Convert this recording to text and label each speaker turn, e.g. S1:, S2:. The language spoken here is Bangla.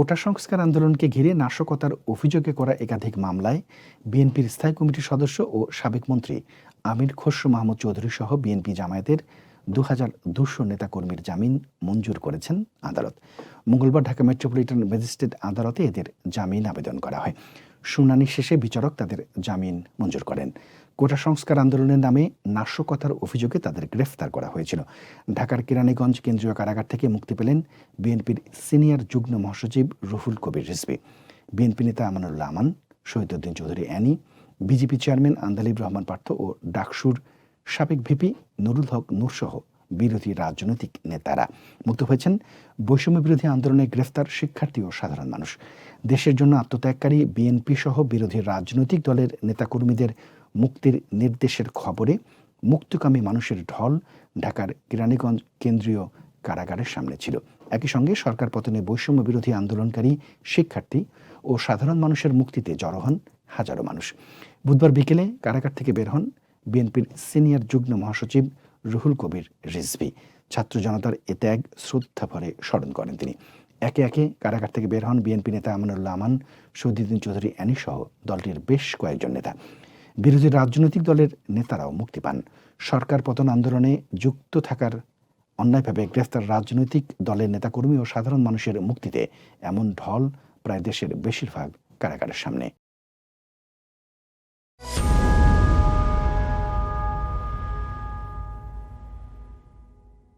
S1: কোটা সংস্কার আন্দোলনকে ঘিরে নাশকতার অভিযোগে করা একাধিক মামলায় বিএনপির স্থায়ী কমিটির সদস্য ও সাবেক মন্ত্রী আমির খসরু মাহমুদ চৌধুরী সহ বিএনপি জামায়াতের দু হাজার দুশো নেতাকর্মীর জামিন মঞ্জুর করেছেন আদালত মঙ্গলবার ঢাকা মেট্রোপলিটন ম্যাজিস্ট্রেট আদালতে এদের জামিন আবেদন করা হয় শুনানি শেষে বিচারক তাদের জামিন মঞ্জুর করেন কোটা সংস্কার আন্দোলনের নামে নাশকতার অভিযোগে তাদের গ্রেফতার করা হয়েছিল ঢাকার কেরানীগঞ্জ কেন্দ্রীয় কারাগার থেকে মুক্তি পেলেন বিএনপির সিনিয়র যুগ্ম মহাসচিব রুহুল কবির রিজবি বিএনপি নেতা আমানুল্লাহ আমান শহীদুদ্দিন চৌধুরী অ্যানি বিজেপি চেয়ারম্যান আন্দালিব রহমান পার্থ ও ডাকসুর সাবেক ভিপি নুরুল হক নূরসহ বিরোধী রাজনৈতিক নেতারা মুক্ত হয়েছেন বৈষম্য বিরোধী আন্দোলনে গ্রেফতার শিক্ষার্থী ও সাধারণ মানুষ দেশের জন্য আত্মত্যাগকারী বিএনপি সহ বিরোধী রাজনৈতিক দলের নেতাকর্মীদের মুক্তির নির্দেশের খবরে মুক্তকামী মানুষের ঢল ঢাকার কেরানীগঞ্জ কেন্দ্রীয় কারাগারের সামনে ছিল একই সঙ্গে সরকার পতনে বৈষম্য বিরোধী আন্দোলনকারী শিক্ষার্থী ও সাধারণ মানুষের মুক্তিতে জড়ো হন হাজারো মানুষ বুধবার বিকেলে কারাগার থেকে বের হন বিএনপির সিনিয়র যুগ্ম মহাসচিব রুহুল কবির রিজভি ছাত্র জনতার এ ত্যাগ শ্রদ্ধা ভরে স্মরণ করেন তিনি একে একে কারাগার থেকে বের হন বিএনপি নেতা আমানুল্লাহ আমান সৌদিদ্দিন চৌধুরী অ্যানি সহ দলটির বেশ কয়েকজন নেতা বিরোধী রাজনৈতিক দলের নেতারাও মুক্তি পান সরকার পতন আন্দোলনে যুক্ত থাকার অন্যায়ভাবে গ্রেফতার রাজনৈতিক দলের নেতাকর্মী ও সাধারণ মানুষের মুক্তিতে এমন ঢল প্রায় দেশের বেশিরভাগ কারাগারের সামনে